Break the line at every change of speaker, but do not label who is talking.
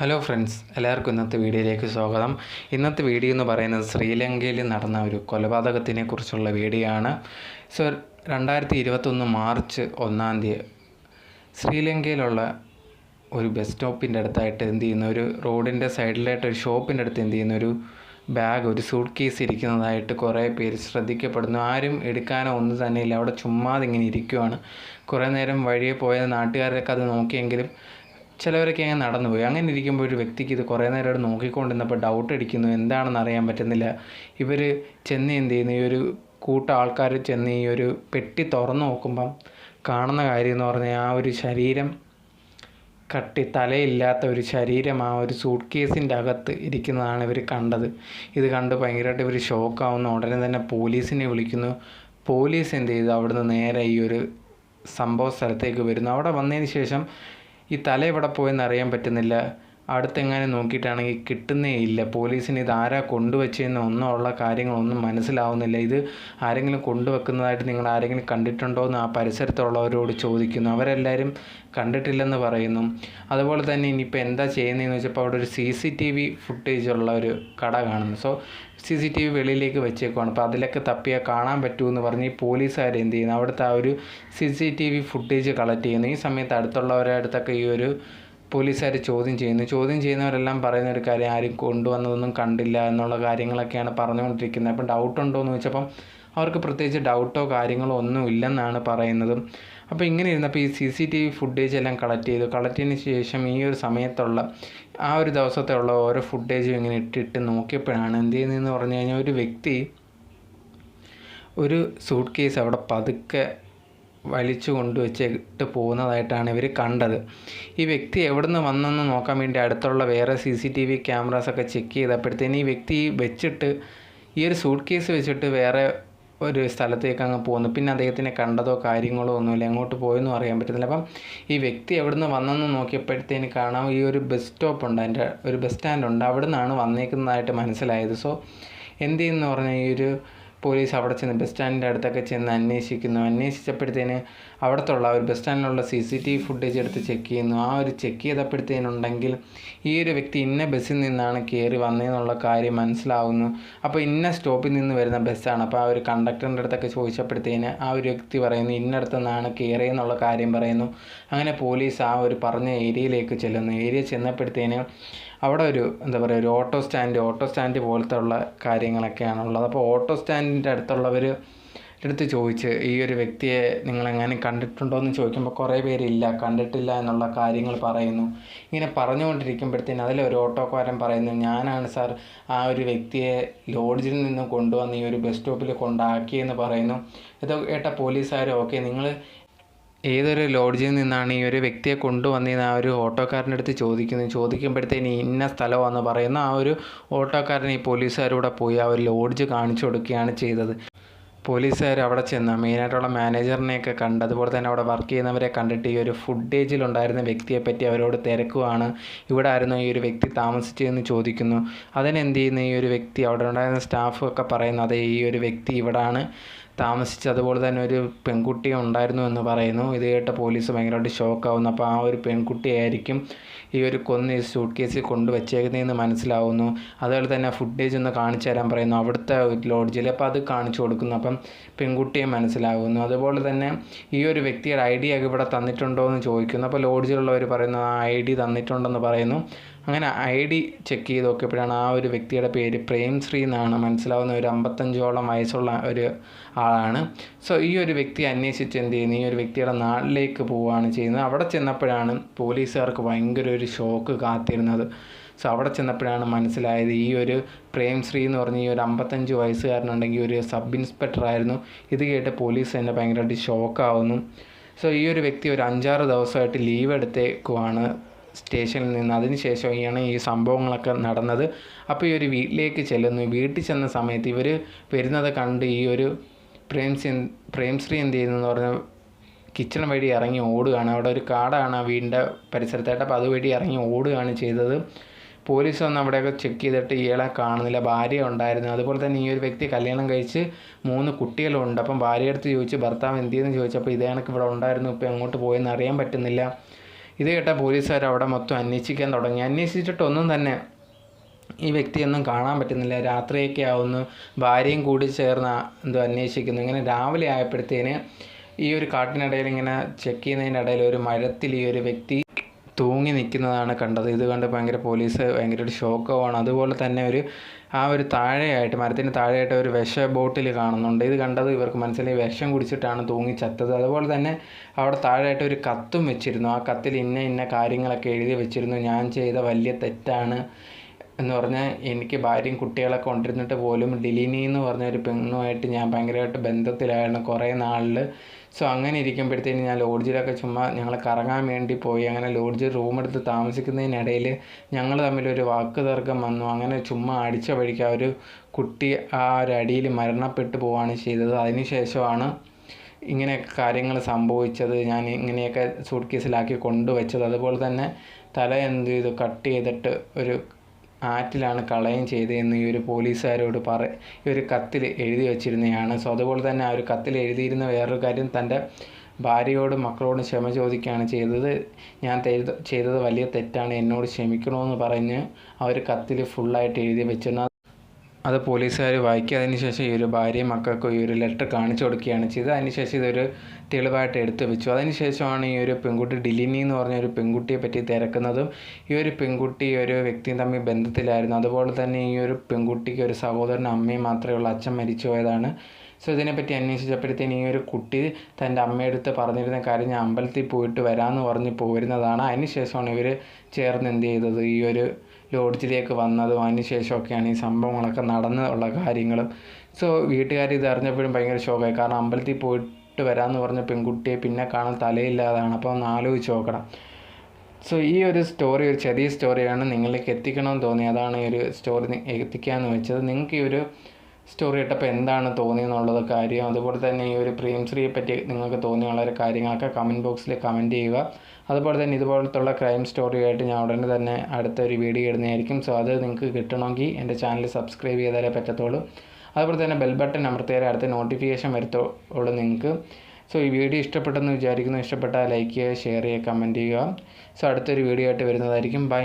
Hello friends എല്ലാവർക്കും ഇന്നത്തെ വീഡിയോയിലേക്ക് സ്വാഗതം. ഇന്നത്തെ വീഡിയോ എന്ന് പറയുന്നത് ശ്രീലങ്കയിൽ നടന്ന ഒരു കൊലപാതകത്തിനെ കുറിച്ചുള്ള വീഡിയോ ആണ്. സോ രണ്ടായിരത്തി ഇരുപത്തൊന്ന് മാർച്ച് ഒന്നാം തീയതി ശ്രീലങ്കയിലുള്ള ഒരു ബസ് സ്റ്റോപ്പിന്റെ അടുത്തായിട്ട് എന്ത് ചെയ്യുന്ന ഒരു റോഡിന്റെ സൈഡിലായിട്ട് ഒരു ഷോപ്പിന്റെ അടുത്ത് എന്ത് ചെയ്യുന്ന ഒരു ബാഗ് ഒരു സൂട്ട് കേസ് ഇരിക്കുന്നതായിട്ട് കുറേ പേര് ശ്രദ്ധിക്കപ്പെടുന്നു. ആരും എടുക്കാനോ ഒന്നും തന്നെയില്ല അവിടെ ചുമ്മാതെ ഇങ്ങനെ ഇരിക്കുവാണ്. കുറേ നേരം വഴിയെ പോയ നാട്ടുകാരൊക്കെ അത് നോക്കിയെങ്കിലും ചിലവരൊക്കെ അങ്ങനെ നടന്നുപോയി അങ്ങനെ ഇരിക്കുമ്പോൾ ഒരു വ്യക്തിക്ക് ഇത് കുറേ നേരം അവിടെ നോക്കിക്കൊണ്ടിരുന്നപ്പോൾ ഡൗട്ട് അടിക്കുന്നു. എന്താണെന്ന് അറിയാൻ പറ്റുന്നില്ല. ഇവർ ചെന്ന് എന്ത് ചെയ്യുന്നു? ഈ ഒരു കൂട്ടം ആൾക്കാർ ചെന്ന് ഈ ഒരു പെട്ടി തുറന്നു നോക്കുമ്പം കാണുന്ന കാര്യം എന്ന് പറഞ്ഞാൽ ആ ഒരു ശരീരം കട്ടി തലയില്ലാത്ത ഒരു ശരീരം ആ ഒരു സൂട്ട് കേസിന്റെ അകത്ത് ഇരിക്കുന്നതാണ് ഇവർ കണ്ടത്. ഇത് കണ്ട് ഭയങ്കരമായിട്ട് ഇവർ ഷോക്കാവുന്നു ഉടനെ തന്നെ പോലീസിനെ വിളിക്കുന്നു. പോലീസ് എന്ത് ചെയ്തു? അവിടുന്ന് നേരെ ഈ ഒരു സംഭവ സ്ഥലത്തേക്ക് വരുന്നു. അവിടെ വന്നതിന് ശേഷം ഈ തല എവിടെ പോയെന്ന് അറിയാൻ പറ്റുന്നില്ല. അടുത്തെങ്ങാനും നോക്കിയിട്ടാണെങ്കിൽ കിട്ടുന്നേ ഇല്ല പോലീസിന് ഇത് ആരാ കൊണ്ടുവച്ചതെന്ന് ഒന്നും ഉള്ള കാര്യങ്ങളൊന്നും മനസ്സിലാവുന്നില്ല. ഇത് ആരെങ്കിലും കൊണ്ടുവെക്കുന്നതായിട്ട് നിങ്ങൾ ആരെങ്കിലും കണ്ടിട്ടുണ്ടോ എന്ന് ആ പരിസരത്തുള്ളവരോട് ചോദിക്കുന്നു. അവരെല്ലാവരും കണ്ടിട്ടില്ലെന്ന് പറയുന്നു. അതുപോലെ തന്നെ ഇനിയിപ്പോൾ എന്താ ചെയ്യുന്നതെന്ന് വെച്ചപ്പോൾ അവിടെ ഒരു C C T V footage ഉള്ള ഒരു കട കാണുന്നു. So C C T V വെളിയിലേക്ക് വെച്ചേക്കുവാണ്. അപ്പോൾ അതിലൊക്കെ തപ്പിയാൽ കാണാൻ പറ്റുമെന്ന് പറഞ്ഞ് ഈ പോലീസുകാർ എന്ത് ചെയ്യുന്നു? അവിടുത്തെ ആ ഒരു C C T V footage collect ചെയ്യുന്നു. ഈ സമയത്ത് അടുത്തുള്ളവരുടെ അടുത്തൊക്കെ ഈ ഒരു പോലീസുകാർ ചോദ്യം ചെയ്യുന്നു. ചോദ്യം ചെയ്യുന്നവരെല്ലാം പറയുന്ന ഒരു കാര്യം ആരും കൊണ്ടുവന്നതൊന്നും കണ്ടില്ല എന്നുള്ള കാര്യങ്ങളൊക്കെയാണ് പറഞ്ഞുകൊണ്ടിരിക്കുന്നത്. അപ്പം ഡൗട്ട് ഉണ്ടോ എന്ന് ചോദിച്ചപ്പം അവർക്ക് പ്രത്യേകിച്ച് ഡൗട്ടോ കാര്യങ്ങളോ ഒന്നും ഇല്ലെന്നാണ് പറയുന്നത്. അപ്പോൾ ഇങ്ങനെ ഇരുന്നപ്പോൾ ഈ C C T V footage എല്ലാം കളക്ട് ചെയ്തു. കളക്ട് ചെയ്തതിന് ശേഷം ഈ ഒരു സമയത്തുള്ള ആ ഒരു ദിവസത്തെ ഉള്ള ഓരോ ഫുട്ടേജും ഇങ്ങനെ ഇട്ടിട്ട് നോക്കിയപ്പോഴാണ് എന്ത് ചെയ്യുന്നതെന്ന് പറഞ്ഞു കഴിഞ്ഞാൽ ഒരു വ്യക്തി ഒരു സൂട്ട് കേസ് അവിടെ പതുക്കെ വലിച്ചു കൊണ്ടുവച്ചിട്ട് പോകുന്നതായിട്ടാണ് ഇവർ കണ്ടത്. ഈ വ്യക്തി എവിടെ നിന്ന് വന്നെന്ന് നോക്കാൻ വേണ്ടി അടുത്തുള്ള വേറെ സി സി ടി വി ക്യാമറാസൊക്കെ ചെക്ക് ചെയ്തപ്പോഴത്തേന് ഈ വ്യക്തി വെച്ചിട്ട് ഈ ഒരു സൂട്ട് കേസ് വെച്ചിട്ട് വേറെ ഒരു സ്ഥലത്തേക്ക് അങ്ങ് പോകുന്നു പിന്നെ അദ്ദേഹത്തിനെ കണ്ടതോ കാര്യങ്ങളോ ഒന്നുമില്ല. എങ്ങോട്ട് പോയെന്നും അറിയാൻ പറ്റുന്നില്ല അപ്പം ഈ വ്യക്തി എവിടെ നിന്ന് വന്നെന്ന് നോക്കിയപ്പോഴത്തേന് കാണാം ഈ ഒരു ബസ് സ്റ്റോപ്പ് ഉണ്ട്. അതിന്റെ ഒരു ബസ് സ്റ്റാൻഡ് ഉണ്ട്. അവിടെ നിന്നാണ് വന്നേക്കുന്നതായിട്ട് മനസ്സിലായത്. സോ എന്ത് ചെയ്യുന്നു പറഞ്ഞാൽ ഈ ഒരു പോലീസ് അവിടെ ചെന്ന് ബസ് സ്റ്റാൻഡിന്റെ അടുത്തൊക്കെ ചെന്ന് അന്വേഷിക്കുന്നു. അന്വേഷിച്ചപ്പോഴത്തേന് അവിടുത്തുള്ള ഒരു bus സ്റ്റാൻഡിലുള്ള C C T V footage എടുത്ത് ചെക്ക് ചെയ്യുന്നു. ആ ഒരു ചെക്ക് ചെയ്തപ്പോഴത്തേനുണ്ടെങ്കിൽ ഈ ഒരു വ്യക്തി ഇന്ന ബസ്സിൽ നിന്നാണ് കയറി വന്നതെന്നുള്ള കാര്യം മനസ്സിലാവുന്നു. അപ്പോൾ ഇന്ന സ്റ്റോപ്പിൽ നിന്ന് വരുന്ന ബസ്സാണ്. അപ്പോൾ ആ ഒരു കണ്ടക്ടറിന്റെ അടുത്തൊക്കെ ചോദിച്ചപ്പോഴത്തേന് ആ ഒരു വ്യക്തി പറയുന്നു ഇന്നടത്തു നിന്നാണ് കയറിയെന്നുള്ള കാര്യം പറയുന്നു. അങ്ങനെ പോലീസ് ആ ഒരു പറഞ്ഞ ഏരിയയിലേക്ക് ചെല്ലുന്നു. ഏരിയ ചെന്നപ്പോഴത്തേന് അവിടെ ഒരു എന്താ പറയുക ഒരു ഓട്ടോ സ്റ്റാൻഡ് ഓട്ടോ സ്റ്റാൻഡ് പോലത്തെ ഉള്ള കാര്യങ്ങളൊക്കെയാണ് ഉള്ളത് അപ്പോൾ ഓട്ടോ സ്റ്റാൻഡിന്റെ അടുത്തുള്ളവർ അടുത്ത് ചോദിച്ച് ഈ ഒരു വ്യക്തിയെ നിങ്ങൾ എങ്ങനെ കണ്ടിട്ടുണ്ടോ എന്ന് ചോദിക്കുമ്പോൾ കുറേ പേരില്ല കണ്ടിട്ടില്ല എന്നുള്ള കാര്യങ്ങൾ പറയുന്നു. ഇങ്ങനെ പറഞ്ഞുകൊണ്ടിരിക്കുമ്പോഴത്തേന് അതിൽ ഒരു ഓട്ടോക്കാരൻ പറയുന്നു ഞാനാണ് സാർ ആ ഒരു വ്യക്തിയെ ലോഡ്ജിൽ നിന്ന് കൊണ്ടുവന്ന് ഈ ഒരു ബസ് സ്റ്റോപ്പിൽ കൊണ്ടാക്കിയെന്ന് പറയുന്നു. ഇത് കേട്ട പോലീസുകാർ ഓക്കെ നിങ്ങൾ ഏതൊരു ലോഡ്ജിൽ നിന്നാണ് ഈ ഒരു വ്യക്തിയെ കൊണ്ടുവന്നതെന്ന് ആ ഒരു ഓട്ടോക്കാരന്റെ അടുത്ത് ചോദിക്കുന്നു. ചോദിക്കുമ്പോഴത്തേന് ഇന്ന സ്ഥലമാണെന്ന് പറയുന്ന. ആ ഒരു ഓട്ടോക്കാരൻ ഈ പോലീസുകാരൂടെ പോയി ആ ഒരു ലോഡ്ജ് കാണിച്ചു കൊടുക്കുകയാണ് ചെയ്തത്. പോലീസുകാർ അവിടെ ചെന്ന് മെയിനായിട്ടുള്ള മാനേജറിനെയൊക്കെ കണ്ട് അതുപോലെ തന്നെ അവിടെ വർക്ക് ചെയ്യുന്നവരെ കണ്ടിട്ട് ഈ ഒരു ഫുഡേജിലുണ്ടായിരുന്ന വ്യക്തിയെ പറ്റി അവരോട് തിരക്കുവാണ്. ഇവിടെ ആയിരുന്നു ഈ ഒരു വ്യക്തി താമസിച്ചതെന്ന് ചോദിക്കുന്നു. അതിനെന്ത് ചെയ്യുന്നു? ഈ ഒരു വ്യക്തി അവിടെ ഉണ്ടായിരുന്ന സ്റ്റാഫൊക്കെ പറയുന്നത് അതെ ഈ ഒരു വ്യക്തി ഇവിടാണ്. താമസിച്ച് അതുപോലെ തന്നെ ഒരു പെൺകുട്ടി ഉണ്ടായിരുന്നു എന്ന് പറയുന്നു. ഇത് കേട്ട പോലീസ് ഭയങ്കരമായിട്ട് ഷോക്കാവുന്നു. അപ്പോൾ ആ ഒരു പെൺകുട്ടിയായിരിക്കും ഈ ഒരു കൊന്ന് സൂട്ട് കേസിൽ കൊണ്ടുവച്ചേക്കുന്നതെന്ന് മനസ്സിലാവുന്നു. അതുപോലെ തന്നെ ഫുട്ടേജ് ഒന്ന് കാണിച്ചു തരാൻ പറയുന്നു. അവിടുത്തെ ലോഡ്ജിൽ അപ്പോൾ അത് കാണിച്ചു കൊടുക്കുന്നു. അപ്പം പെൺകുട്ടിയെ മനസ്സിലാവുന്നു. അതുപോലെ തന്നെ ഈ ഒരു വ്യക്തിയുടെ ഐ ഡി ഒക്കെ ഇവിടെ തന്നിട്ടുണ്ടോ എന്ന് ചോദിക്കുന്നു. അപ്പോൾ ലോഡ്ജിലുള്ളവർ പറയുന്നു ആ ഐ ഡി തന്നിട്ടുണ്ടെന്ന് പറയുന്നു. അങ്ങനെ ഐ ഡി ചെക്ക് ചെയ്ത് നോക്കിയപ്പോഴാണ് ആ ഒരു വ്യക്തിയുടെ പേര് പ്രേംശ്രീ എന്നാണ്. മനസ്സിലാവുന്ന ഒരു അമ്പത്തഞ്ചോളം വയസ്സുള്ള ഒരു ആളാണ്. സോ ഈ ഒരു വ്യക്തി അന്വേഷിച്ച് എന്ത് ചെയ്യുന്നു? ഈ ഒരു വ്യക്തിയുടെ നാട്ടിലേക്ക് പോവുകയാണ് ചെയ്യുന്നത്. അവിടെ ചെന്നപ്പോഴാണ് പോലീസുകാർക്ക് ഭയങ്കര ഒരു ഷോക്ക് കാത്തിരുന്നത്. സോ അവിടെ ചെന്നപ്പോഴാണ് മനസ്സിലായത് ഈ ഒരു പ്രേംശ്രീ എന്ന് പറഞ്ഞ ഈ ഒരു അമ്പത്തഞ്ച് വയസ്സുകാരനുണ്ടെങ്കിൽ ഒരു സബ് ഇൻസ്പെക്ടർ ആയിരുന്നു. ഇത് കേട്ട് പോലീസ് തന്നെ ഭയങ്കരമായിട്ട് ഷോക്കാവുന്നു സോ ഈ ഒരു വ്യക്തി ഒരു അഞ്ചാറ് ദിവസമായിട്ട് ലീവ് എടുത്തേക്കുവാണ്. സ്റ്റേഷനിൽ നിന്ന് അതിന് ശേഷമാണ് ഈ സംഭവങ്ങളൊക്കെ നടന്നത്. അപ്പോൾ ഈ ഒരു വീട്ടിലേക്ക് ചെല്ലുന്നു. വീട്ടിൽ ചെന്ന സമയത്ത് ഇവർ വരുന്നത് കണ്ട് ഈ ഒരു പ്രേംസി പ്രേംശ്രീ എന്ത് ചെയ്യുന്നതെന്ന് പറഞ്ഞാൽ കിച്ചൺ വഴി ഇറങ്ങി ഓടുകയാണ്. അവിടെ ഒരു കാടാണ് ആ വീടിന്റെ പരിസരത്തായിട്ട്. അപ്പോൾ അതുവഴി ഇറങ്ങി ഓടുകയാണ് ചെയ്തത്. പോലീസ് വന്ന് അവിടെയൊക്കെ ചെക്ക് ചെയ്തിട്ട് ഇയാളെ കാണുന്നില്ല. ഭാര്യ ഉണ്ടായിരുന്നു. അതുപോലെ തന്നെ ഈ ഒരു വ്യക്തി കല്യാണം കഴിച്ച് മൂന്ന് കുട്ടികളുണ്ട്. അപ്പം ഭാര്യ അടുത്ത് ചോദിച്ചു ഭർത്താവ് എന്ത് ചെയ്യുന്നു? ചോദിച്ചപ്പോൾ ഇതേ കണക്ക് ഇവിടെ ഉണ്ടായിരുന്നു. ഇപ്പോൾ എങ്ങോട്ട് പോയെന്ന് അറിയാൻ പറ്റുന്നില്ല. ഇത് കേട്ട പോലീസുകാർ അവിടെ മൊത്തം അന്വേഷിക്കാൻ തുടങ്ങി. അന്വേഷിച്ചിട്ടൊന്നും തന്നെ ഈ വ്യക്തിയൊന്നും കാണാൻ പറ്റുന്നില്ല. രാത്രിയൊക്കെ ആവുന്നു. ഭാര്യയും കൂടി ചേർന്ന് എന്തോ അന്വേഷിക്കുന്നു. ഇങ്ങനെ രാവിലെ ആയപ്പോഴത്തേന് ഈ ഒരു കാട്ടിനിടയിൽ ഇങ്ങനെ ചെക്ക് ചെയ്യുന്നതിന്റെ ഇടയിൽ ഒരു മരത്തിൽ ഈ ഒരു വ്യക്തി തൂങ്ങി നിൽക്കുന്നതാണ് കണ്ടത്. ഇത് കണ്ട് ഭയങ്കര പോലീസ് ഭയങ്കര ഒരു ഷോക്കാവാണ് അതുപോലെ തന്നെ ഒരു ആ ഒരു താഴെയായിട്ട് മരത്തിന് താഴെയായിട്ട് ഒരു വിഷ ബോട്ടിൽ കാണുന്നുണ്ട്. ഇത് കണ്ടത് ഇവർക്ക് മനസ്സിലായി വിഷം കുടിച്ചിട്ടാണ് തൂങ്ങി ചത്തത്. അതുപോലെ തന്നെ അവിടെ താഴെയായിട്ട് ഒരു കത്തും വെച്ചിരുന്നു. ആ കത്തിൽ ഇന്ന ഇന്ന കാര്യങ്ങളൊക്കെ എഴുതി വെച്ചിരുന്നു. ഞാൻ ചെയ്ത വലിയ തെറ്റാണ്. എന്ന് പറഞ്ഞാൽ എനിക്ക് ഭാര്യയും കുട്ടികളൊക്കെ കൊണ്ടിരുന്നിട്ട് പോലും ഡിലിനി എന്ന് പറഞ്ഞ ഒരു പെണ്ണുമായിട്ട് ഞാൻ ഭയങ്കരമായിട്ട് ബന്ധത്തിലായിരുന്നു കുറേ നാളിൽ. സോ അങ്ങനെ ഇരിക്കുമ്പോഴത്തേന് ഞാൻ ലോഡ്ജിലൊക്കെ ചുമ്മാ ഞങ്ങൾ കറങ്ങാൻ വേണ്ടി പോയി. അങ്ങനെ ലോഡ്ജിൽ റൂം എടുത്ത് താമസിക്കുന്നതിനിടയിൽ ഞങ്ങൾ തമ്മിലൊരു വാക്ക് തർക്കം വന്നു. അങ്ങനെ ചുമ്മാ അടിച്ച വഴിക്ക് ആ ഒരു കുട്ടി ആ ഒരു അടിയിൽ മരണപ്പെട്ടു പോവുകയാണ് ചെയ്തത്. അതിനുശേഷമാണ് ഇങ്ങനെ കാര്യങ്ങൾ സംഭവിച്ചത്. ഞാൻ ഇങ്ങനെയൊക്കെ സൂട്ട് കേസിലാക്കി കൊണ്ടുവച്ചത്. അതുപോലെ തന്നെ തല എന്ത് ചെയ്തു? കട്ട് ചെയ്തിട്ട് ഒരു ആറ്റിലാണ് കളയം ചെയ്തതെന്ന് ഈ ഒരു പോലീസുകാരോട് പറ ഈ ഒരു കത്തിൽ എഴുതി വച്ചിരുന്നതാണ് സോ അതുപോലെ തന്നെ ആ ഒരു കത്തിൽ എഴുതിയിരുന്ന വേറൊരു കാര്യം തന്റെ ഭാര്യയോടും മക്കളോടും ക്ഷമ ചോദിക്കുകയാണ് ചെയ്തത്. ഞാൻ ചെയ്ത ചെയ്തത് വലിയ തെറ്റാണ് എന്നോട് ക്ഷമിക്കണമെന്ന് പറഞ്ഞ് ആ ഒരു കത്തിൽ ഫുള്ളായിട്ട് എഴുതി വെച്ചിരുന്ന അത് പോലീസുകാർ വായിക്കിയതിന് ശേഷം ഈ ഒരു ഭാര്യയും മക്കൾക്കും ഈ ഒരു ലെറ്റർ കാണിച്ചു കൊടുക്കുകയാണ് ചെയ്തത്. അതിനുശേഷം ഇതൊരു തെളിവായിട്ട് എടുത്തു വെച്ചു. അതിനുശേഷമാണ് ഈ ഒരു പെൺകുട്ടി ഡിലിനി എന്ന് പറഞ്ഞ ഒരു പെൺകുട്ടിയെ പറ്റി തിരക്കുന്നതും ഈ ഒരു പെൺകുട്ടി ഒരു വ്യക്തിയും തമ്മിൽ ബന്ധത്തിലായിരുന്നു. അതുപോലെ തന്നെ ഈ ഒരു പെൺകുട്ടിക്ക് ഒരു സഹോദരനും അമ്മയും മാത്രമേ ഉള്ളൂ. അച്ഛൻ മരിച്ചു പോയതാണ്. സോ ഇതിനെപ്പറ്റി അന്വേഷിച്ചപ്പോഴത്തേന് ഈ ഒരു കുട്ടി തന്റെ അമ്മയെടുത്ത് പറഞ്ഞിരുന്ന കാര്യം ഞാൻ അമ്പലത്തിൽ പോയിട്ട് വരാമെന്ന് പറഞ്ഞ് പോരുന്നതാണ്. അതിനുശേഷമാണ് ഇവർ ചേർന്ന് എന്ത് ചെയ്തത്? ഈ ഒരു ലോഡ്ജിലേക്ക് വന്നതും അതിനുശേഷമൊക്കെയാണ് ഈ സംഭവങ്ങളൊക്കെ നടന്നുള്ള കാര്യങ്ങളും. സോ വീട്ടുകാർ ഇത് അറിഞ്ഞപ്പോഴും ഭയങ്കര ഷോക്കായി കാരണം അമ്പലത്തിൽ പോയിട്ട് വരാമെന്ന് പറഞ്ഞ പെൺകുട്ടിയെ പിന്നെ കാണാൻ തലയില്ലാതാണ്. അപ്പോൾ ഒന്ന് ആലോചിച്ച് നോക്കണം. സോ ഈ ഒരു സ്റ്റോറി ഒരു ചെറിയ സ്റ്റോറിയാണ് നിങ്ങളിലേക്ക് എത്തിക്കണമെന്ന് തോന്നി. അതാണ് ഈ ഒരു സ്റ്റോറി എത്തിക്കാമെന്ന് വെച്ചത്. നിങ്ങൾക്ക് ഈ ഒരു സ്റ്റോറി ഇട്ടപ്പോൾ എന്താണ് തോന്നിയെന്നുള്ളത് കാര്യം അതുപോലെ തന്നെ ഈ ഒരു പ്രേംശ്രീയെ പറ്റി നിങ്ങൾക്ക് തോന്നിയുള്ള ഒരു കാര്യങ്ങളൊക്കെ കമന്റ് ബോക്സിൽ കമന്റ് ചെയ്യുക. അതുപോലെ തന്നെ ഇതുപോലത്തുള്ള ക്രൈം സ്റ്റോറിയായിട്ട് ഞാൻ ഉടനെ തന്നെ അടുത്തൊരു വീഡിയോ ഇടുന്നതായിരിക്കും. സോ അത് നിങ്ങൾക്ക് കിട്ടണമെങ്കിൽ എന്റെ ചാനൽ സബ്സ്ക്രൈബ് ചെയ്താലേ പറ്റത്തുള്ളൂ. അതുപോലെ തന്നെ ബെൽ ബട്ടൺ അമർത്തിയാൽ അടുത്ത നോട്ടിഫിക്കേഷൻ വരത്തുള്ളൂ നിങ്ങൾക്ക്. സോ ഈ വീഡിയോ ഇഷ്ടപ്പെട്ടെന്ന് വിചാരിക്കുന്നു. ഇഷ്ടപ്പെട്ടാൽ ലൈക്ക് ചെയ്യുക ഷെയർ ചെയ്യുക കമന്റ് ചെയ്യുക. സോ അടുത്തൊരു വീഡിയോ ആയിട്ട് വരുന്നതായിരിക്കും. ബൈ